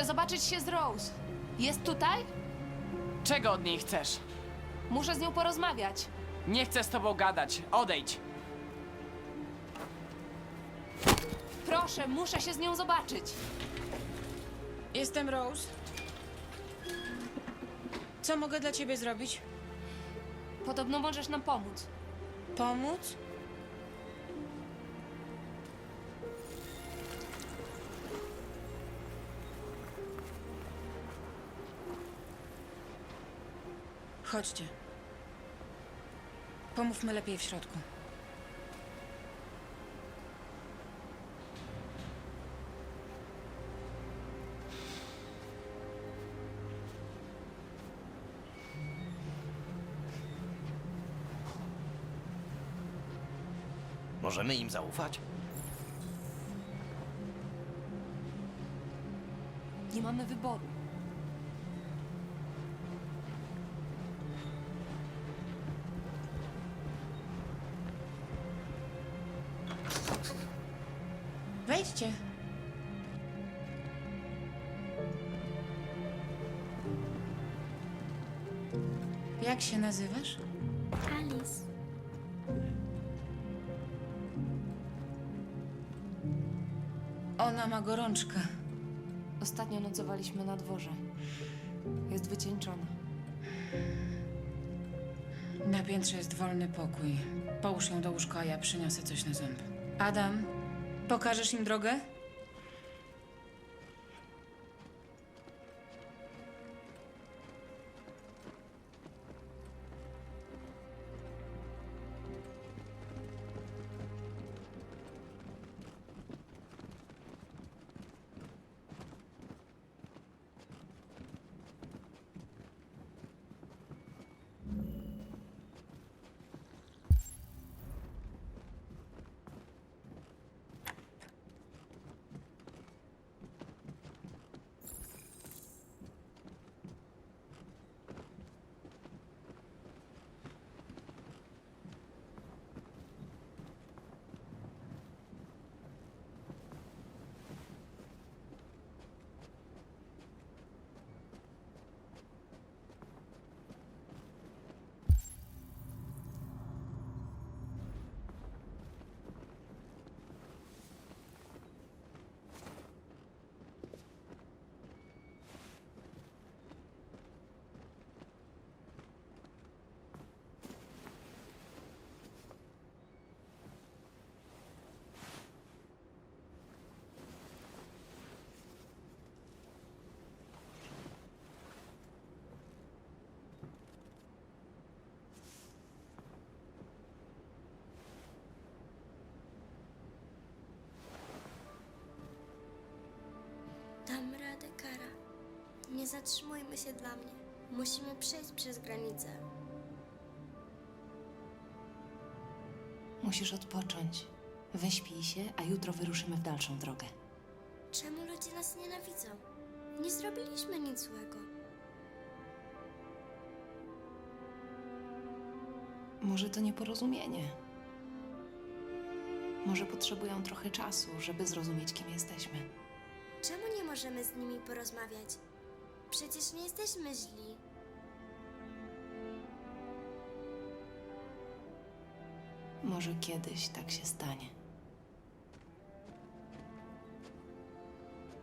Chcę zobaczyć się z Rose. Jest tutaj? Czego od niej chcesz? Muszę z nią porozmawiać. Nie chcę z tobą gadać. Odejdź. Proszę, muszę się z nią zobaczyć. Jestem Rose. Co mogę dla ciebie zrobić? Podobno możesz nam pomóc. Pomóc? Chodźcie. Pomówmy lepiej w środku. Możemy im zaufać? Nie mamy wyboru. Nazywasz? Alice. Ona ma gorączkę. Ostatnio nocowaliśmy na dworze. Jest wycieńczona. Na piętrze jest wolny pokój. Połóż ją do łóżka, a ja przyniosę coś na ząb. Adam, pokażesz im drogę? Dam radę, Kara. Nie zatrzymujmy się dla mnie. Musimy przejść przez granicę. Musisz odpocząć. Wyśpij się, a jutro wyruszymy w dalszą drogę. Czemu ludzie nas nienawidzą? Nie zrobiliśmy nic złego. Może to nieporozumienie. Może potrzebują trochę czasu, żeby zrozumieć, kim jesteśmy. Czemu nie możemy z nimi porozmawiać? Przecież nie jesteśmy źli. Może kiedyś tak się stanie.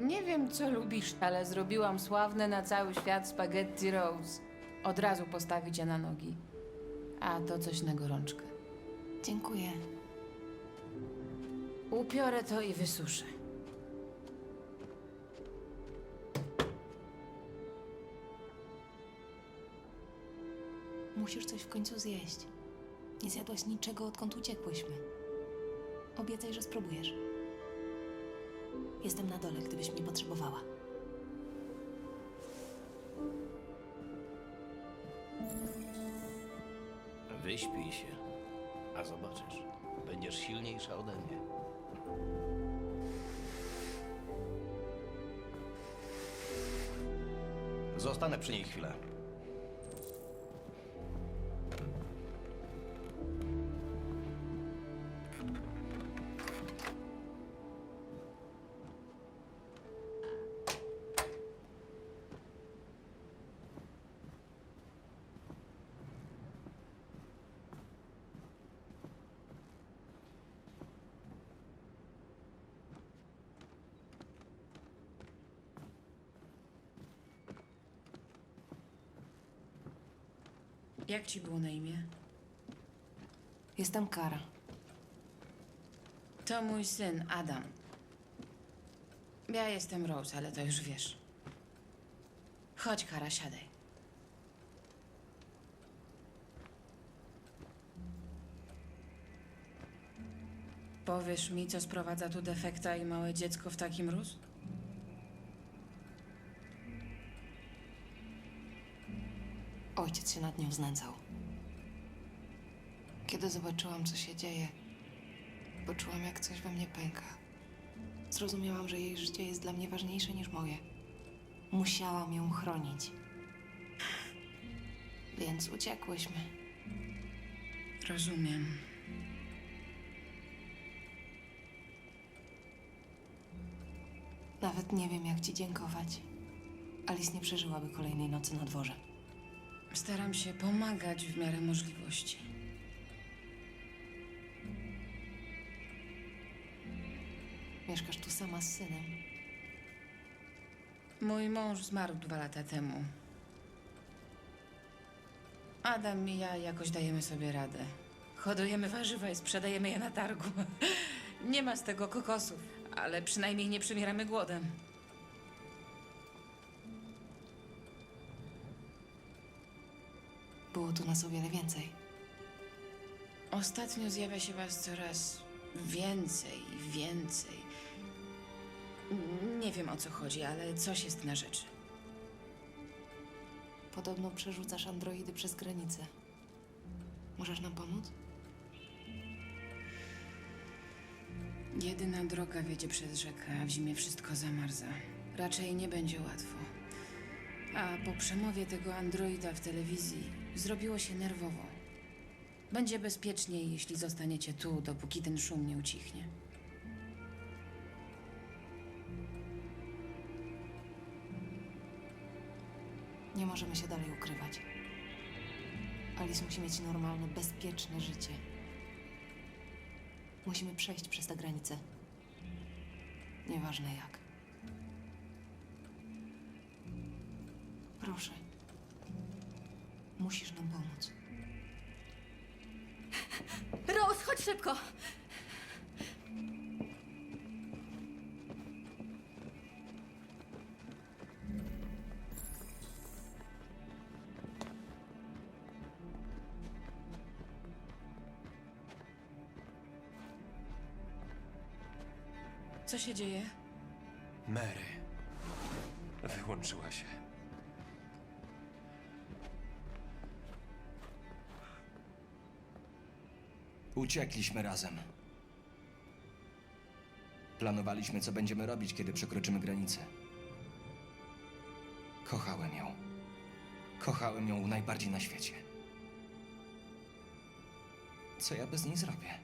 Nie wiem, co lubisz, ale zrobiłam sławne na cały świat spaghetti Rose. Od razu postawić je na nogi. A to coś na gorączkę. Dziękuję. Upiorę to i wysuszę. Musisz coś w końcu zjeść. Nie zjadłaś niczego, odkąd uciekłyśmy. Obiecaj, że spróbujesz. Jestem na dole, gdybyś mnie potrzebowała. Wyśpij się, a zobaczysz, będziesz silniejsza ode mnie. Zostanę przy niej chwilę. Jak ci było na imię? Jestem Kara. To mój syn, Adam. Ja jestem Rose, ale to już wiesz. Chodź, Kara, siadaj. Powiesz mi, co sprowadza tu defekta i małe dziecko w taki mróz? Ojciec się nad nią znęcał. Kiedy zobaczyłam, co się dzieje, poczułam, jak coś we mnie pęka. Zrozumiałam, że jej życie jest dla mnie ważniejsze niż moje. Musiałam ją chronić. Więc uciekłyśmy. Rozumiem. Nawet nie wiem, jak ci dziękować. Alice nie przeżyłaby kolejnej nocy na dworze. Staram się pomagać w miarę możliwości. Mieszkasz tu sama z synem. Mój mąż zmarł dwa lata temu. Adam i ja jakoś dajemy sobie radę. Hodujemy warzywa i sprzedajemy je na targu. Nie ma z tego kokosów, ale przynajmniej nie przymieramy głodem. Było tu nas o wiele więcej. Ostatnio zjawia się was coraz więcej i więcej. Nie wiem o co chodzi, ale coś jest na rzeczy. Podobno przerzucasz androidy przez granicę. Możesz nam pomóc? Jedyna droga wiedzie przez rzekę, a w zimie wszystko zamarza. Raczej nie będzie łatwo. A po przemowie tego androida w telewizji zrobiło się nerwowo. Będzie bezpieczniej, jeśli zostaniecie tu, dopóki ten szum nie ucichnie. Nie możemy się dalej ukrywać. Alice musi mieć normalne, bezpieczne życie. Musimy przejść przez tę granicę. Nieważne jak. Proszę. Musisz nam pomóc. Rose, chodź szybko! Co się dzieje? Mary. Wyłączyła się. Uciekliśmy razem. Planowaliśmy, co będziemy robić, kiedy przekroczymy granicę. Kochałem ją. Kochałem ją najbardziej na świecie. Co ja bez niej zrobię?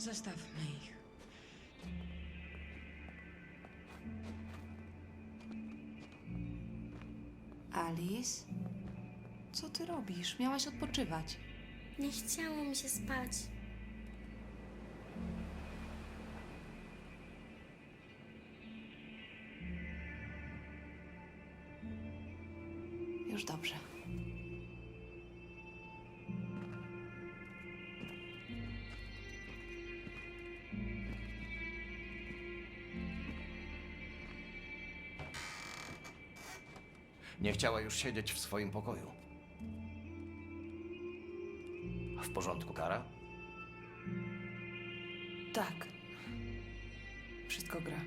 Zostawmy ich. Alice? Co ty robisz? Miałaś odpoczywać. Nie chciało mi się spać. Nie chciała już siedzieć w swoim pokoju. W porządku, Kara? Tak. Wszystko gra.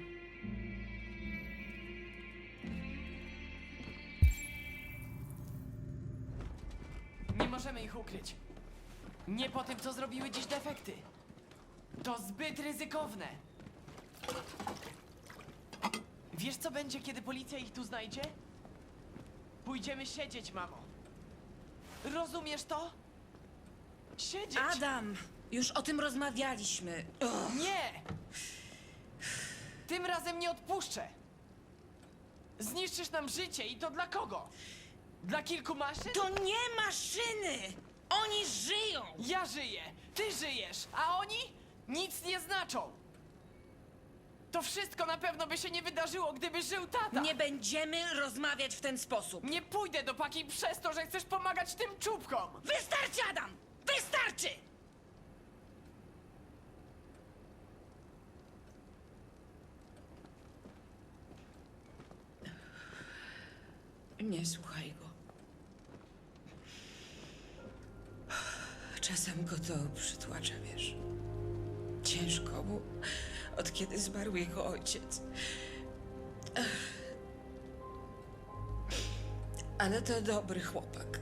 Nie możemy ich ukryć. Nie po tym, co zrobiły dziś defekty. To zbyt ryzykowne. Wiesz, co będzie, kiedy policja ich tu znajdzie? Pójdziemy siedzieć, mamo. Rozumiesz to? Siedzieć! Adam! Już o tym rozmawialiśmy. Ugh. Nie! Tym razem nie odpuszczę! Zniszczysz nam życie i to dla kogo? Dla kilku maszyn? To nie maszyny! Oni żyją! Ja żyję, ty żyjesz, a oni nic nie znaczą. To wszystko na pewno by się nie wydarzyło, gdyby żył tata. Nie będziemy rozmawiać w ten sposób. Nie pójdę do paki przez to, że chcesz pomagać tym czubkom. Wystarczy, Adam! Wystarczy! Nie słuchaj go. Czasem go to przytłacza, wiesz. Ciężko mu, od kiedy zmarł jego ojciec. Ale to dobry chłopak.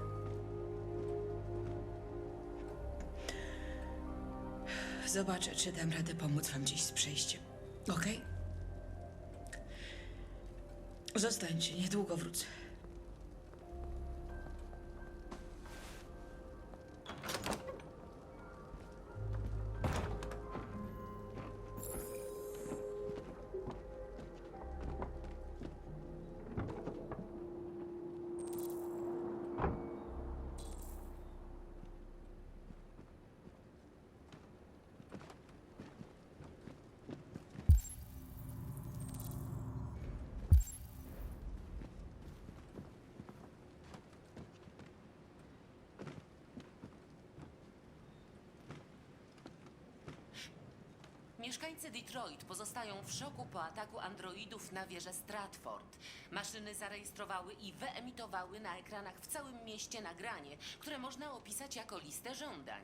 Zobaczę, czy dam radę pomóc wam gdzieś z przejściem. Okej? Zostańcie, niedługo wrócę. Mieszkańcy Detroit pozostają w szoku po ataku androidów na wieżę Stratford. Maszyny zarejestrowały i wyemitowały na ekranach w całym mieście nagranie, które można opisać jako listę żądań.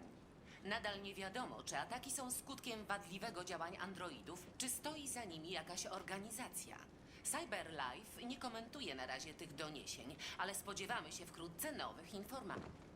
Nadal nie wiadomo, czy ataki są skutkiem wadliwego działań androidów, czy stoi za nimi jakaś organizacja. CyberLife nie komentuje na razie tych doniesień, ale spodziewamy się wkrótce nowych informacji.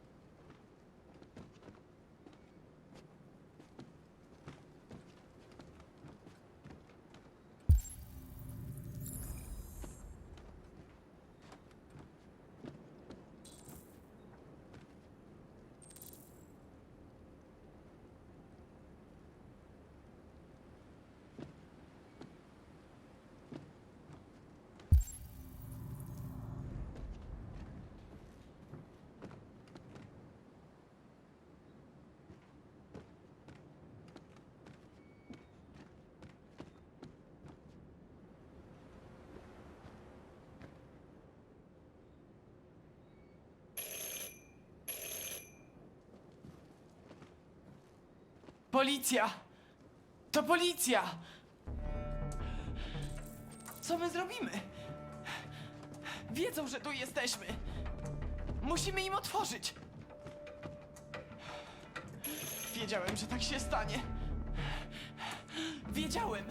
Policja! To policja! Co my zrobimy? Wiedzą, że tu jesteśmy. Musimy im otworzyć. Wiedziałem, że tak się stanie. Wiedziałem.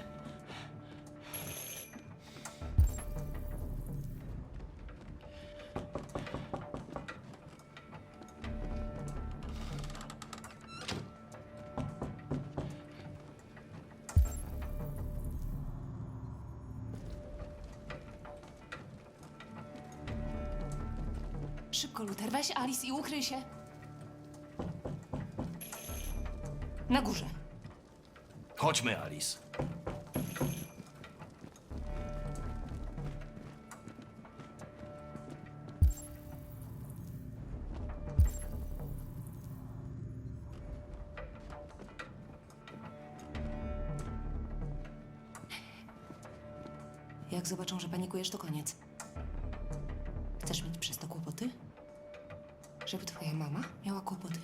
Alice i ukryj się. Na górze. Chodźmy, Alice. Jak zobaczą, że panikujesz, to koniec. Chcesz mieć przez to kłopoty? Żeby twoja mama miała kłopoty?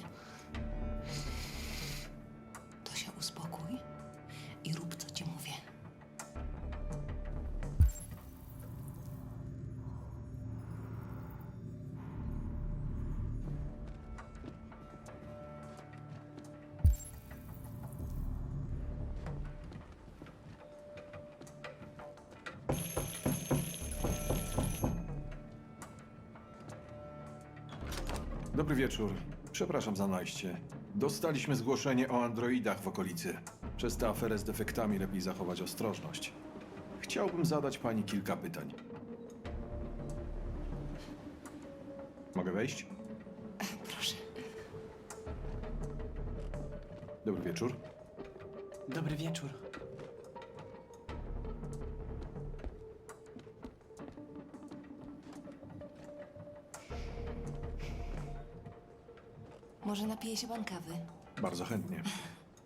Dobry wieczór. Przepraszam za najście. Dostaliśmy zgłoszenie o androidach w okolicy. Przez tę aferę z defektami lepiej zachować ostrożność. Chciałbym zadać pani kilka pytań. Mogę wejść? Proszę. Dobry wieczór. Dobry wieczór. Może napije się pan kawy? Bardzo chętnie.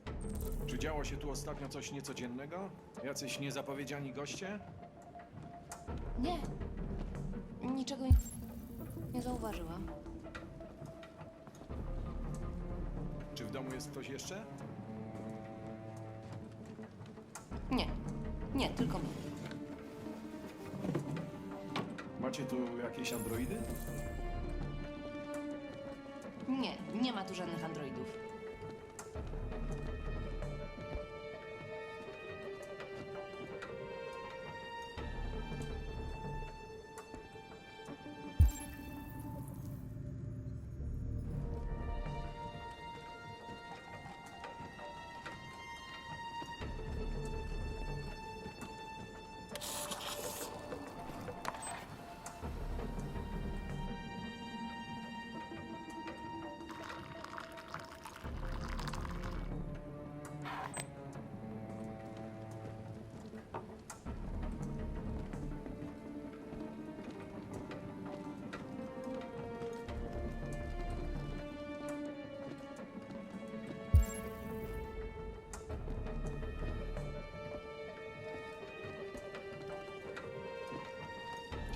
Czy działo się tu ostatnio coś niecodziennego? Jacyś niezapowiedziani goście? Nie. Niczego nie zauważyłam. Czy w domu jest ktoś jeszcze? Nie. Nie, tylko my. Macie tu jakieś androidy? Nie, ma tu żadnych androidów.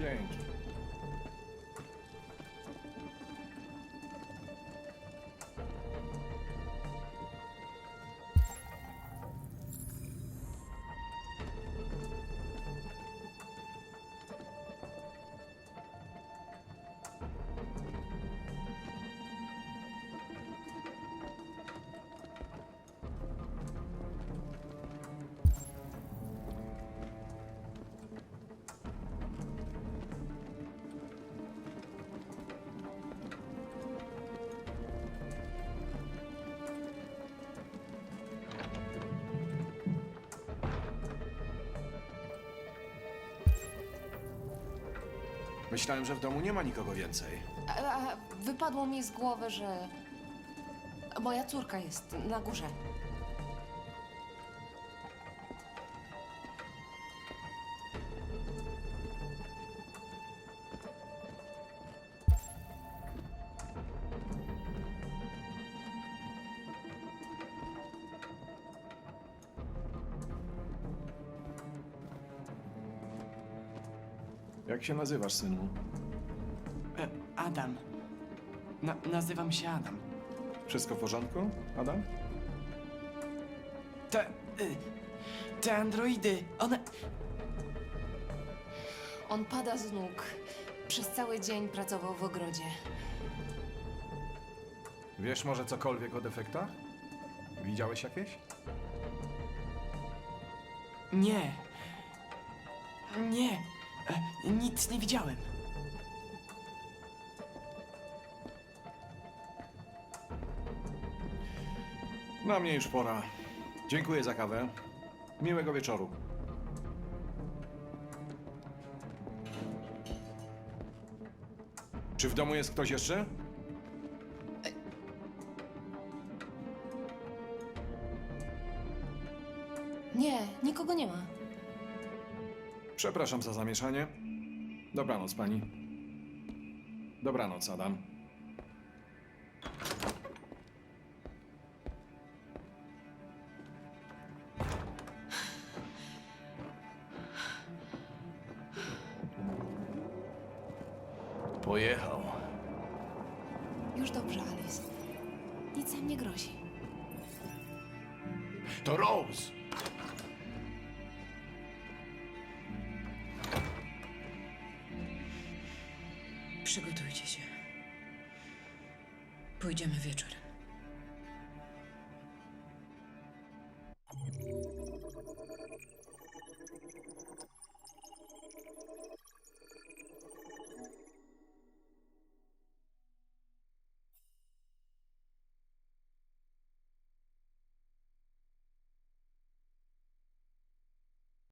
change. Myślałem, że w domu nie ma nikogo więcej. A, a wypadło mi z głowy, że moja córka jest na górze. Jak się nazywasz, synu? E, Adam. Na, nazywam się Adam. Wszystko w porządku, Adam? Te. Y, te androidy, one. On pada z nóg. Przez cały dzień pracował w ogrodzie. Wiesz może cokolwiek o defektach? Widziałeś jakieś? Nie. Nie. E, nic nie widziałem. Na mnie już pora. Dziękuję za kawę. Miłego wieczoru. Czy w domu jest ktoś jeszcze? Nie, nikogo nie ma. Przepraszam za zamieszanie. Dobranoc, pani. Dobranoc, Adam. Pojechał. Już dobrze, Alice. Nic nam nie grozi. To Rose! Przygotujcie się. Pójdziemy wieczorem.